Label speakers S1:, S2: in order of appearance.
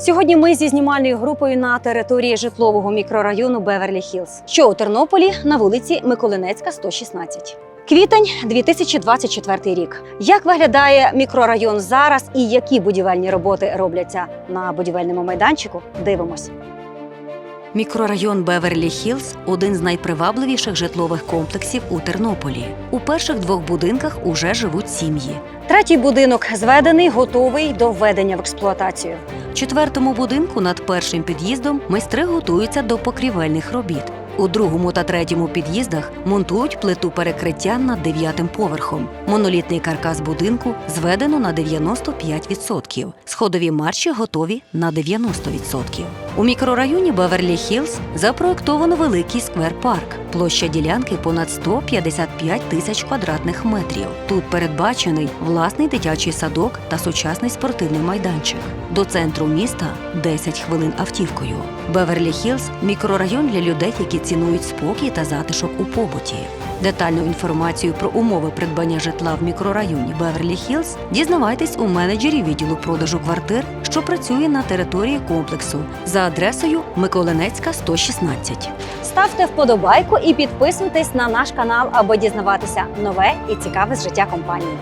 S1: Сьогодні ми зі знімальною групою на території житлового мікрорайону Беверлі Хілз, що у Тернополі на вулиці Миколинецька, 116. Квітень 2024 рік. Як виглядає мікрорайон зараз і які будівельні роботи робляться на будівельному майданчику? Дивимось. Мікрорайон Беверлі Хілз один з найпривабливіших житлових комплексів у Тернополі. У перших двох будинках уже живуть сім'ї. Третій будинок зведений, готовий до введення в експлуатацію. В четвертому будинку над першим під'їздом майстри готуються до покрівельних робіт. У другому та третьому під'їздах монтують плиту перекриття над дев'ятим поверхом. Монолітний каркас будинку зведено на 95%. Сходові марші готові на 90%. У мікрорайоні Беверлі Хілз запроектовано великий сквер-парк. Площа ділянки понад 155 тисяч квадратних метрів. Тут передбачений власний дитячий садок та сучасний спортивний майданчик. До центру міста 10 хвилин автівкою. Беверлі Хілз мікрорайон для людей, які цінують спокій та затишок у побуті. Детальну інформацію про умови придбання житла в мікрорайоні Беверлі Хілз дізнавайтесь у менеджері відділу продажу квартир, що працює на території комплексу за адресою Миколинецька 116. Ставте вподобайку і підписуйтесь на наш канал, аби дізнаватися нове і цікаве з життя компанії.